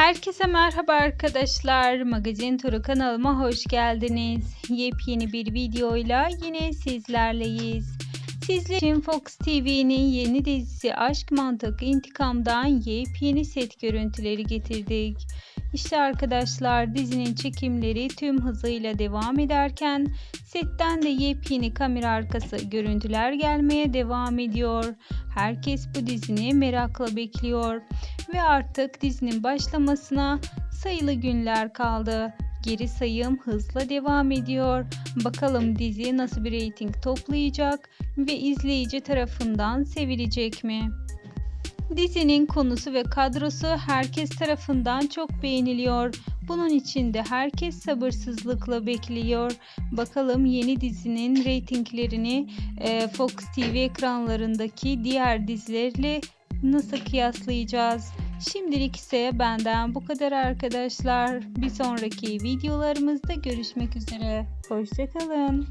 Herkese merhaba arkadaşlar. Magazin Turu kanalıma hoş geldiniz. Yepyeni bir videoyla yine sizlerleyiz. Sizler için Fox TV'nin yeni dizisi Aşk Mantık İntikam'dan yepyeni set görüntüleri getirdik. İşte arkadaşlar dizinin çekimleri tüm hızıyla devam ederken setten de yepyeni kamera arkası görüntüler gelmeye devam ediyor. Herkes bu dizini merakla bekliyor ve artık dizinin başlamasına sayılı günler kaldı. Geri sayım hızla devam ediyor. Bakalım dizi nasıl bir reyting toplayacak ve izleyici tarafından sevilecek mi? Dizinin konusu ve kadrosu herkes tarafından çok beğeniliyor. Bunun için de herkes sabırsızlıkla bekliyor. Bakalım yeni dizinin reytinglerini e, Fox TV ekranlarındaki diğer dizilerle nasıl kıyaslayacağız? Şimdilik ise benden bu kadar arkadaşlar. Bir sonraki videolarımızda görüşmek üzere. Hoşçakalın.